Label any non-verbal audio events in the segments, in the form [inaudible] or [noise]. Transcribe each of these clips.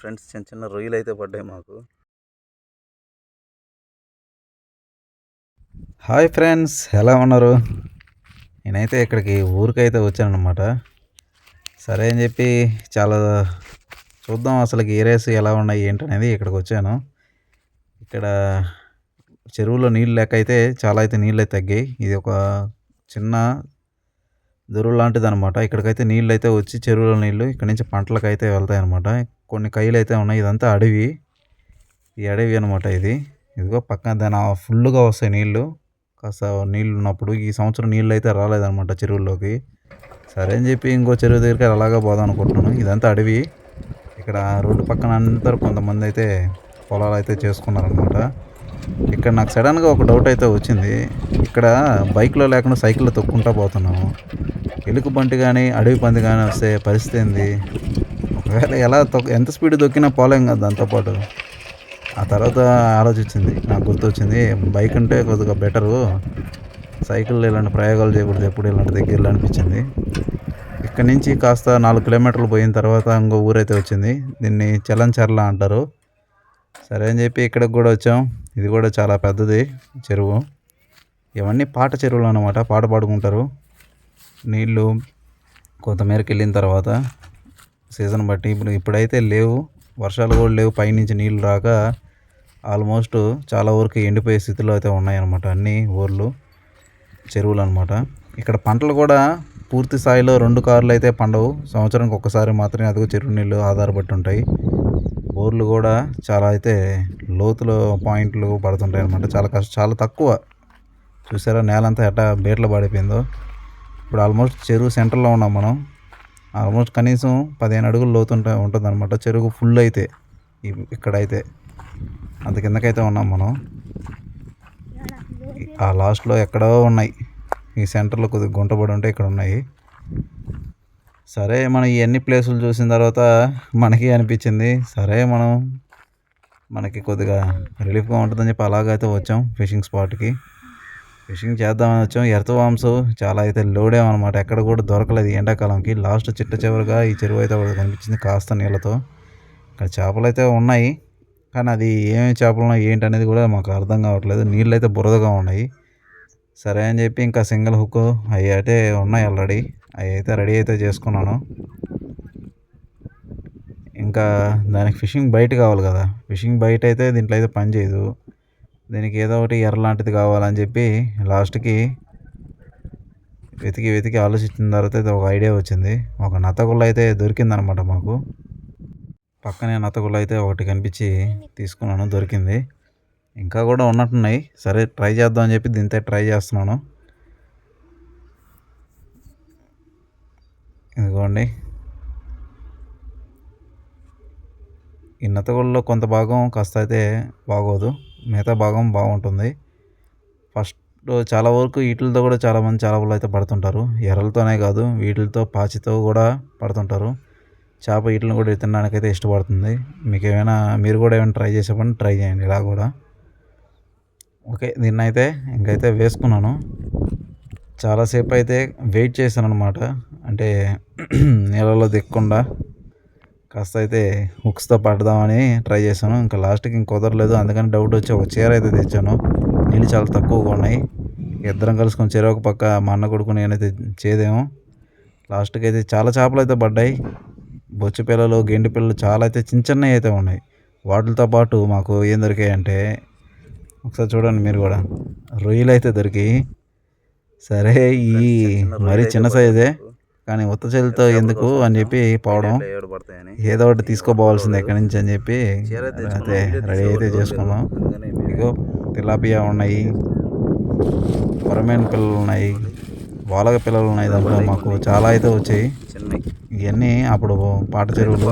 Friends చిన్న చిన్న రొయ్యలు అయితే పడ్డాయి మాకు. హాయ్ ఫ్రెండ్స్ ఎలా ఉన్నారు? నేనైతే ఇక్కడికి ఊరికైతే వచ్చానమాట సరే అని చెప్పి చాలా చూద్దాం అసలు ఏరియాస్ ఎలా ఉన్నాయి ఏంటనేది ఇక్కడికి వచ్చాను. ఇక్కడ చెరువులో నీళ్ళు లేక అయితే చాలా అయితే నీళ్ళు అయితే తగ్గాయి. ఇది ఒక చిన్న దొరువు లాంటిది అనమాట ఇక్కడికైతే నీళ్ళు అయితే వచ్చి చెరువులో నీళ్ళు ఇక్కడ నుంచి పంటలకు అయితే వెళ్తాయి అనమాట కొన్ని కైలు అయితే ఉన్నాయి. ఇదంతా అడవి. ఈ అడవి అనమాట ఇది. ఇదిగో పక్కన దాని ఫుల్గా వస్తాయి నీళ్ళు కాస్త నీళ్ళు ఉన్నప్పుడు ఈ సంవత్సరం నీళ్ళు అయితే రాలేదన్నమాట చెరువుల్లోకి. సరే అని చెప్పి ఇంకో చెరువు దగ్గరికి అలాగే పోదాం అనుకుంటున్నాను. ఇదంతా అడవి. ఇక్కడ రోడ్డు పక్కన అందరూ కొంతమంది అయితే పొలాలు అయితే చేసుకున్నారనమాట ఇక్కడ నాకు సడన్గా ఒక డౌట్ అయితే వచ్చింది. ఇక్కడ బైక్లో లేకుండా సైకిల్లో తొక్కుంటా పోతున్నాము. ఎలుగు బంటి కానీ అడవి పంది కానీ వస్తే పరిస్థితి ఏంది? ఒకవేళ ఎలా తొక్క ఎంత స్పీడ్ తొక్కినా పోలేం కదా దాంతోపాటు ఆ తర్వాత ఆలోచించింది నాకు గుర్తొచ్చింది బైక్ అంటే కొద్దిగా బెటరు. సైకిల్ ఇలాంటి ప్రయోగాలు చేయకూడదు ఎప్పుడు ఇలాంటి దగ్గరలో అనిపించింది. ఇక్కడ నుంచి కాస్త నాలుగు కిలోమీటర్లు పోయిన తర్వాత ఇంకో ఊరైతే వచ్చింది. దీన్ని చలంచర్ల అంటారు. సరే అని చెప్పి ఇక్కడికి కూడా వచ్చాం. ఇది కూడా చాలా పెద్దది చెరువు. ఇవన్నీ పాట చెరువులు అనమాట పాట పాడుకుంటారు. నీళ్ళు కొంతమేరకు వెళ్ళిన తర్వాత సీజన్ బట్టి ఇప్పుడు ఇప్పుడైతే లేవు వర్షాలు కూడా లేవు పైనుంచి నీళ్ళు రాక ఆల్మోస్ట్ చాలా వరకు ఎండిపోయే స్థితిలో అయితే ఉన్నాయన్నమాట అన్ని ఊర్లు చెరువులు అనమాట ఇక్కడ పంటలు కూడా పూర్తి స్థాయిలో రెండు కార్లు అయితే పండవు. సంవత్సరానికి ఒక్కసారి మాత్రమే అదిగో చెరువు నీళ్ళు ఆధారపడి ఉంటాయి. బోర్లు కూడా చాలా అయితే లోతులో పాయింట్లు పడుతుంటాయి అనమాట చాలా కష్టం చాలా తక్కువ. చూసారా నేలంతా ఎట్టా బేట్లు పడిపోయిందో. ఇప్పుడు ఆల్మోస్ట్ చెరువు సెంటర్లో ఉన్నాం మనం. ఆల్మోస్ట్ కనీసం పదిహేను అడుగులు లోతుంట ఉంటుంది అనమాట చెరువు ఫుల్ అయితే ఇక్కడైతే. అంత కిందకైతే ఉన్నాం మనం. ఆ లాస్ట్లో ఎక్కడో ఉన్నాయి. ఈ సెంటర్లో కొద్దిగా గుంటపడి ఉంటే ఇక్కడ ఉన్నాయి. సరే మనం ఇవన్నీ ప్లేసులు చూసిన తర్వాత మనకి అనిపించింది. సరే మనం మనకి కొద్దిగా రిలీఫ్గా ఉంటుందని చెప్పి అలాగైతే వచ్చాం ఫిషింగ్ స్పాట్కి ఫిషింగ్ చేద్దామని వచ్చాం. ఎర్త్ వామ్స్ చాలా అయితే లోడేమన్నమాట ఎక్కడ కూడా దొరకలేదు ఎండాకాలంకి. లాస్ట్ చిట్ట చివరిగా ఈ చెరువు అయితే ఒకటి కనిపించింది కాస్త నీళ్ళతో. ఇక్కడ చేపలు అయితే ఉన్నాయి. కానీ అది ఏమేమి చేపలు ఏంటి అనేది కూడా మాకు అర్థం కావట్లేదు. నీళ్ళు అయితే బురదగా ఉన్నాయి. సరే అని చెప్పి ఇంకా సింగిల్ హుక్ అవి అయితే ఉన్నాయి ఆల్రెడీ. అవి అయితే రెడీ అయితే చేసుకున్నాను. ఇంకా దానికి ఫిషింగ్ బయట కావాలి కదా. ఫిషింగ్ బయట అయితే దీంట్లో అయితే పని చేయదు. దీనికి ఏదో ఒకటి ఎర్ర లాంటిది కావాలని చెప్పి లాస్ట్కి వెతికి వెతికి ఆలోచించిన తర్వాత అయితే ఒక ఐడియా వచ్చింది. ఒక నత్తగుల్ల అయితే దొరికిందనమాట మాకు. పక్కనే నత్తగుల్ల అయితే ఒకటి కనిపించి తీసుకున్నాను దొరికింది. ఇంకా కూడా ఉన్నట్టున్నాయి. సరే ట్రై చేద్దాం అని చెప్పి దీంతో ట్రై చేస్తున్నాను. ఇదిగోండి. ఈ నత్తగుళ్ళలో కొంత భాగం కాస్త అయితే బాగోదు. మిగతా భాగం బాగుంటుంది. ఫస్ట్ చాలా వరకు వీటితో కూడా చాలామంది చేపలు అయితే పడుతుంటారు. ఎర్రలతోనే కాదు వీటితో పాచితో కూడా పడుతుంటారు. చేప వీటిని కూడా తినడానికైతే ఇష్టపడుతుంది. మీకు ఏమైనా మీరు కూడా ఏమైనా ట్రై చేసేపని ట్రై చేయండి ఇలా కూడా. ఓకే దీన్ని అయితే ఇంకైతే వేసుకున్నాను. చాలాసేపు అయితే వెయిట్ చేశాను అనమాట అంటే [clears throat] నీళ్ళలో దిక్కకుండా కాస్త అయితే హుక్స్తో పడదామని ట్రై చేశాను. ఇంకా లాస్ట్కి ఇంక కుదరలేదు. అందుకని డౌట్ వచ్చి ఒక చీర అయితే తెచ్చాను. నీళ్ళు చాలా తక్కువగా ఉన్నాయి. ఇద్దరం కలుసుకొని చీర ఒక పక్క మా అన్న కొడుకు నేనైతే చేదేమో. లాస్ట్కి అయితే చాలా చేపలు అయితే పడ్డాయి. బొచ్చు పిల్లలు గెండి పిల్లలు చాలా అయితే చిన్న చిన్నవి అయితే ఉన్నాయి. వాటితో పాటు మాకు ఏం దొరికాయంటే ఒకసారి చూడండి మీరు కూడా. రొయ్యలు అయితే దొరికి సరే ఈ మరీ చిన్న సైజే. కానీ ఉత్త చెల్లితో ఎందుకు అని చెప్పి పోవడం ఏదో ఒకటి తీసుకోపోవాల్సింది ఎక్కడి నుంచి అని చెప్పి అయితే రెడీ అయితే చేసుకున్నాం ఇగో తిలాపియా ఉన్నాయి కొరమేన్ పిల్లలు ఉన్నాయి వాలగ పిల్లలు ఉన్నాయి దాంట్లో మాకు చాలా అయితే వచ్చాయి. ఇవన్నీ అప్పుడు పాట చెరువులు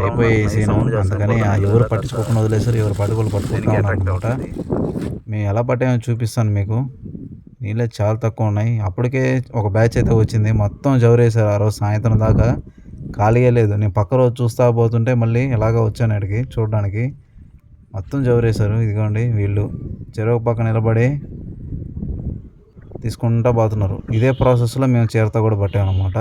అయిపోయి సీను అందుకని ఎవరు పట్టించుకోకుండా వదిలేసారు ఎవరు పట్టుకోలు పట్టుకుంటా అనమాట మేము ఎలా పట్టామో చూపిస్తాను మీకు. నీళ్ళు చాలా తక్కువ ఉన్నాయి. అప్పటికే ఒక బ్యాచ్ అయితే వచ్చింది. మొత్తం జవరేసారు ఆ రోజు సాయంత్రం దాకా. ఖాళీగా లేదు. నేను పక్క రోజు చూస్తా పోతుంటే మళ్ళీ ఎలాగ వచ్చాను అడిగి చూడడానికి. మొత్తం జవరేశారు ఇదిగోండి వీళ్ళు. చెరువు పక్క నిలబడి తీసుకుంటా పోతున్నారు. ఇదే ప్రాసెస్లో మేము చేరత కూడా పట్టామన్నమాట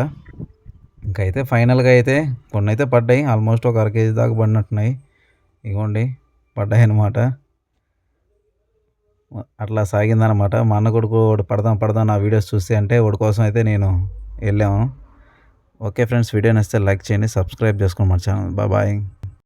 ఇంకైతే ఫైనల్గా అయితే కొన్ని అయితే పడ్డాయి. ఆల్మోస్ట్ ఒక అర కేజీ దాకా పడినట్టున్నాయి. ఇగోండి పడ్డాయి అన్నమాట. అట్లా సాగిందనమాట. మా అన్న కొడుకు వాడు పడదాం పడదాం నా వీడియోస్ చూసి అంటే వాడి కోసం అయితే నేను వెళ్ళాము. ఓకే ఫ్రెండ్స్ వీడియో నచ్చితే లైక్ చేయండి సబ్స్క్రైబ్ చేసుకోండి మన ఛానల్. బాయ్.